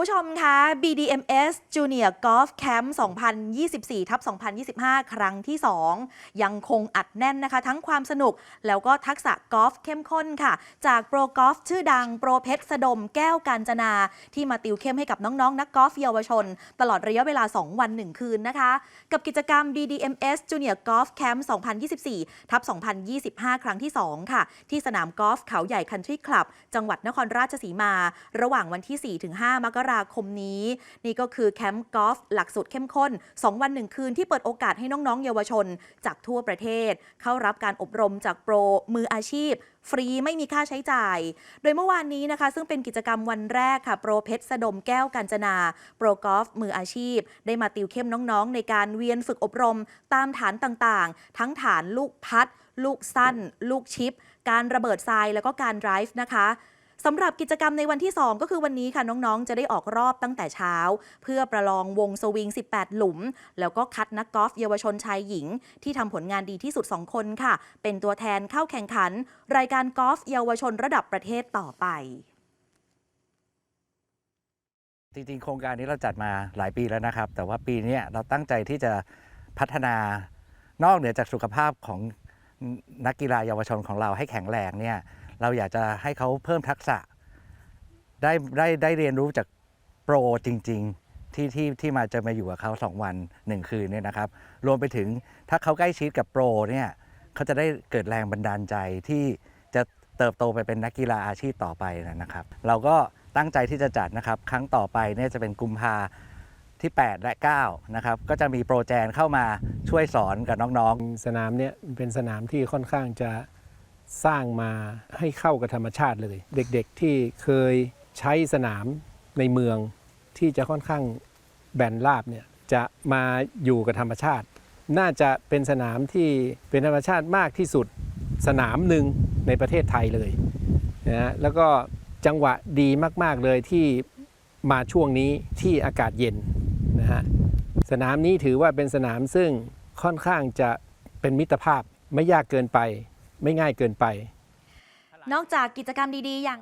ผู้ชมคะ BDMS Junior Golf Camp 2024ทับ2025 ครั้งที่ 2 ยังคงอัดแน่นนะคะ ทั้งความสนุกแล้วก็ทักษะกอล์ฟเข้มข้นค่ะ จากโปรกอล์ฟชื่อดังโปรเพชรสดมแก้วกาญจนา ที่มาติวเข้มให้กับน้องๆนักกอล์ฟเยาวชน ตลอดระยะเวลา 2 วัน 1 คืนนะคะ กับกิจกรรม BDMS Junior Golf Camp 2024ทับ2025 ครั้งที่ 2 ค่ะ ที่สนามกอล์ฟเขาใหญ่คันทรีคลับ จังหวัดนครราชสีมา ระหว่างวันที่ 4-5 มกราราคมนี้ นี่ก็คือแคมป์กอล์ฟหลักสูตรเข้มข้น 2 วัน 1 คืนที่เปิดโอกาสให้น้อง ๆ เยาวชน จากทั่วประเทศ เข้ารับการอบรมจากโปรมืออาชีพ ฟรีไม่มีค่าใช้จ่าย โดยเมื่อวานนี้นะคะ ซึ่งเป็นกิจกรรมวันแรกค่ะ โปรเพชรสดมแก้วกัญจนา โปรกอล์ฟมืออาชีพ ได้มาติวเข้มน้องๆ ในการเวียนฝึกอบรม ตามฐานต่างๆ ทั้งฐานลูกพัด ลูกสั้น ลูกชิป การระเบิดทรายแล้วก็การไดรฟ์นะคะ สำหรับกิจกรรมในวันที่ 2 ก็คือวันนี้ค่ะน้องๆ จะได้ออกรอบตั้งแต่เช้า เพื่อประลองวงสวิง 18 หลุม แล้วก็คัดนักกอล์ฟเยาวชนชายหญิง ที่ทำผลงานดีที่สุด 2 คนค่ะ เป็นตัวแทนเข้าแข่งขัน รายการกอล์ฟเยาวชนระดับประเทศต่อไปจริงๆ โครงการนี้เราจัดมาหลายปีแล้วนะครับ แต่ว่าปีนี้เราตั้งใจที่จะพัฒนานอกเหนือจากสุขภาพของนักกีฬาเยาวชนของเราให้แข็งแรงเนี่ย เราอยากจะให้เขาเพิ่มทักษะ ได้ได้ได้เรียนรู้จากโปรจริง ๆ ที่ที่ที่มาจะมาอยู่กับเขา 2 วัน 1 คืนเนี่ยนะครับ รวมไปถึงถ้าเขาใกล้ชิดกับโปรเนี่ยเขาจะได้เกิดแรงบันดาลใจที่จะเติบโตไปเป็นนักกีฬาอาชีพต่อไปนะครับ เราก็ตั้งใจที่จะจัดนะครับ ครั้งต่อไปเนี่ยจะเป็นกุมภาที่ 8 และ 9 นะครับ ก็จะมีโปรแจนเข้ามาช่วยสอนกับน้องๆ สนามเนี่ยเป็นสนามที่ค่อนข้างจะ สร้างมาให้เข้ากับธรรมชาติเลย เด็กๆที่เคยใช้สนามในเมืองที่จะค่อนข้างแบนราบเนี่ยจะมาอยู่กับธรรมชาติ น่าจะเป็นสนามที่เป็นธรรมชาติมากที่สุดสนามหนึ่งในประเทศไทยเลยนะฮะแล้วก็จังหวะดีมาก ๆ เลยที่มาช่วงนี้ที่อากาศเย็นนะฮะสนามนี้ถือว่าเป็นสนามซึ่งค่อนข้างจะเป็นมิตรภาพไม่ยากเกินไป ไม่ง่ายเกินไป นอกจากกิจกรรมดีๆ อย่าง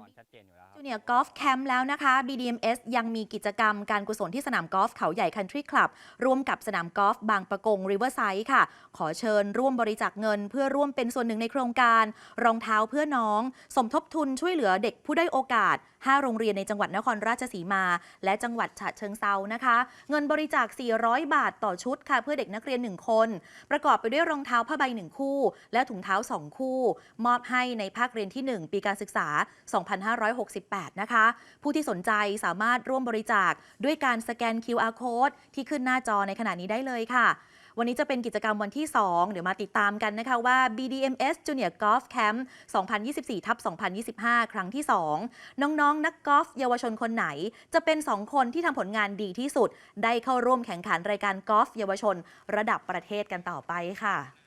จูเนียร์กอล์ฟแคมป์แล้วนะคะ BDMS ยังมีกิจกรรมการกุศลที่สนามกอล์ฟเขาใหญ่คันทรีคลับร่วมกับสนามกอล์ฟบางประกงริเวอร์ไซด์ค่ะ ขอเชิญร่วมบริจาคเงิน เพื่อร่วมเป็นส่วนหนึ่งในโครงการ รองเท้าเพื่อน้อง สมทบทุนช่วยเหลือเด็กผู้ได้อยโอกาส 5 โรงเรียนในจังหวัดนครราชสีมา และจังหวัดฉะเชิงเซานะคะ เงินบริจาค 400 บาทต่อชุดค่ะ เพื่อเด็กนักเรียน 1 คน ประกอบไปด้วยรองเท้าผ้าใบ1คู่ และถุงเท้า 2 คู่ มอบให้ในภาคเรียนที่ 1ปีการศึกษา 2568 นะคะ ผู้ที่สนใจสามารถร่วมบริจาคด้วยการสแกน QR code ที่ขึ้นหน้าจอในขณะนี้ได้เลยค่ะ วันนี้จะเป็นกิจกรรมวันที่ 2 เดี๋ยวมาติดตามกันนะคะว่า BDMS Junior Golf Camp 2024ทับ2025 ครั้งที่ 2 น้องๆนักกอล์ฟเยาวชนคนไหน จะเป็น 2 คนที่ทำผลงานดีที่สุด ได้เข้าร่วมแข่งขันรายการกอล์ฟเยาวชน ระดับประเทศกันต่อไปค่ะ